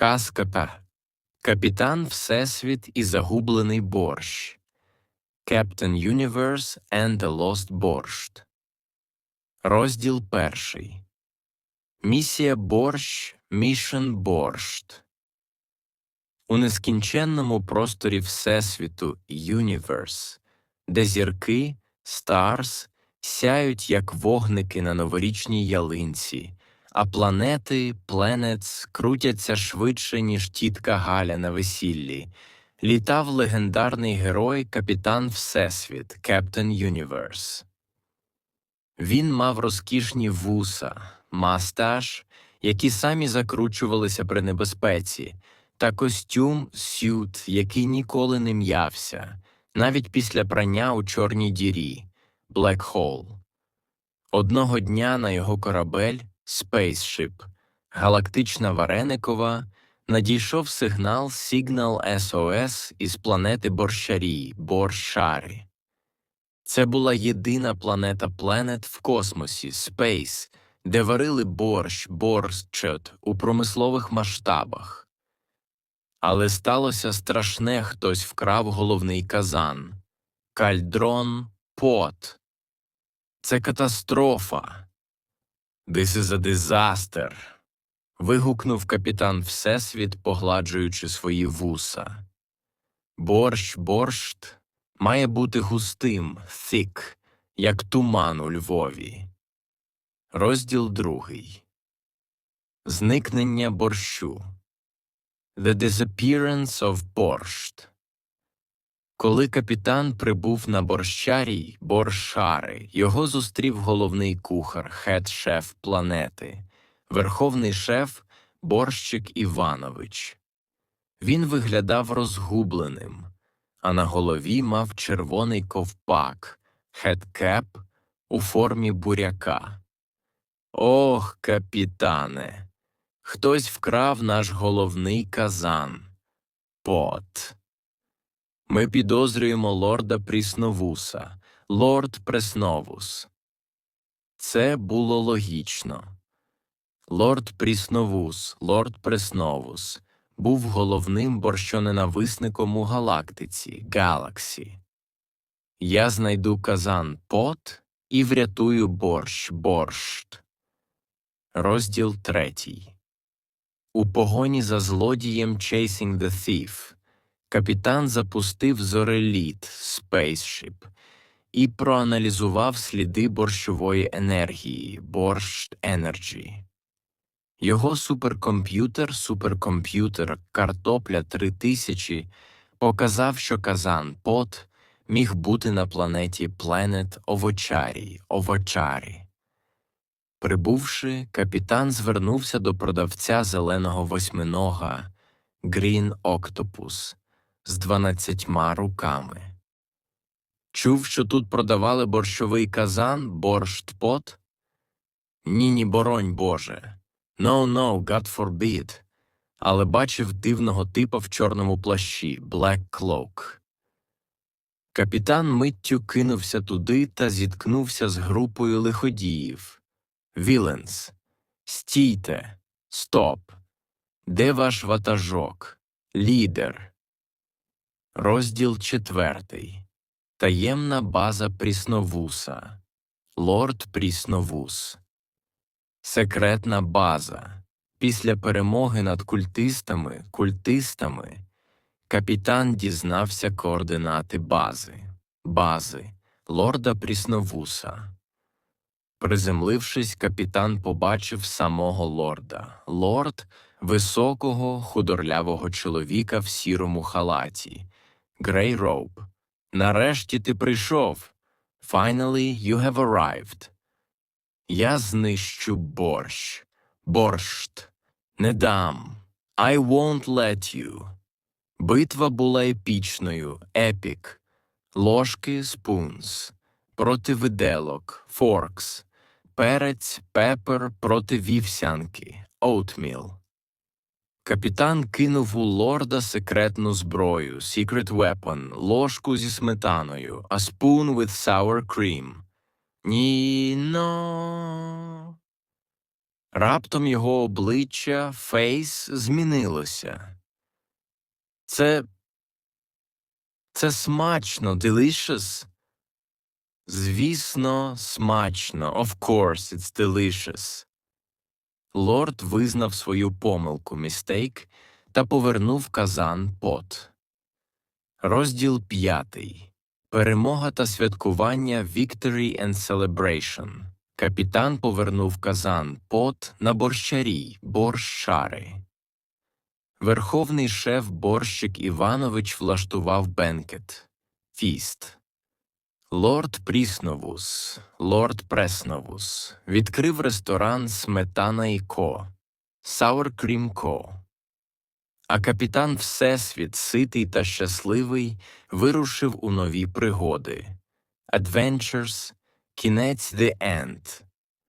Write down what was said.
Казка та Капітан Всесвіт і загублений борщ. Captain Universe and the Lost Borscht. Розділ перший. Місія Борщ Mission Борщт. У нескінченному просторі Всесвіту Universe, де зірки Stars сяють як вогники на новорічній ялинці, а планети Planets крутяться швидше, ніж тітка Галя на весіллі. Літав легендарний герой Капітан Всесвіт Captain Universe. Він мав розкішні вуса, мастаж, які самі закручувалися при небезпеці, та костюм сют, який ніколи не м'явся, навіть після прання у чорній дірі Black Hole. Одного дня на його корабель Spaceship, галактична Вареникова, надійшов сигнал Signal SOS із планети Борщарі Борщари. Це була єдина планета Planet в космосі Space, де варили борщ, борщот у промислових масштабах. Але сталося страшне, хтось вкрав головний казан. Кальдрон пот. Це катастрофа. This is a disaster. вигукнув капітан Всесвіт, погладжуючи свої вуса. Борщ, борщт має бути густим, thick, як туман у Львові. Розділ другий. Зникнення борщу. The disappearance of borscht. Коли капітан прибув на борщарій боршари, його зустрів головний кухар, хед-шеф планети, верховний шеф Борщик Іванович. Він виглядав розгубленим, а на голові мав червоний ковпак, хедкеп у формі буряка. Ох, капітане, хтось вкрав наш головний казан. Пот. Ми підозрюємо лорда Прісновуса, лорд Пресновус. Це було логічно. Лорд Прісновус, лорд Пресновус був головним борщоненависником у галактиці Галаксі. Я знайду казан пот і врятую борщ борщт. Розділ третій. У погоні за злодієм Chasing the Thief капітан запустив зореліт Spaceship і проаналізував сліди борщової енергії Борщ Energy. Його суперкомп'ютер, суперкомп'ютер Картопля 3000 показав, що казан пот міг бути на планеті Planet Овочарі, Овочарі. Прибувши, капітан звернувся до продавця зеленого восьминога Green Octopus з дванадцятьма руками. Чув, що тут продавали борщовий казан, борщ-пот? Ні, ні, боронь Боже. No, no, God forbid. Але бачив дивного типа в чорному плащі Black Cloak. Капітан миттю кинувся туди та зіткнувся з групою лиходіїв. Віленс, стійте, стоп. Де ваш ватажок? Лідер. Розділ четвертий. Таємна база Прісновуса. Лорд Прісновус. Секретна база. Після перемоги над культистами, культистами, капітан дізнався координати бази, бази лорда Прісновуса. Приземлившись, капітан побачив самого лорда. Лорд високого, худорлявого чоловіка в сірому халаті. Грей Роуп. Нарешті ти прийшов. Finally you have arrived. Я знищу борщ. Борщт. Не дам. I won't let you. Битва була епічною. Епік. Ложки спунс. Проти виделок. Форкс. Перець, пепер проти вівсянки. Оутміл. Капітан кинув у лорда секретну зброю, secret weapon, ложку зі сметаною, a spoon with sour cream. Ні, но. Раптом його обличчя фейс змінилося. Це. Це смачно, delicious. Звісно, смачно. Of course, it's delicious. Лорд визнав свою помилку містейк та повернув казан пот. Розділ п'ятий. Перемога та святкування Victory and Celebration. Капітан повернув казан пот на борщарі, борщари. Верховний шеф борщик Іванович влаштував бенкет. Фіст. Лорд Прісновус, лорд Пресновус відкрив ресторан Сметана і Ко, Саур Крім Ко. А капітан Всесвіт, ситий та щасливий, вирушив у нові пригоди. Adventures, кінець The End.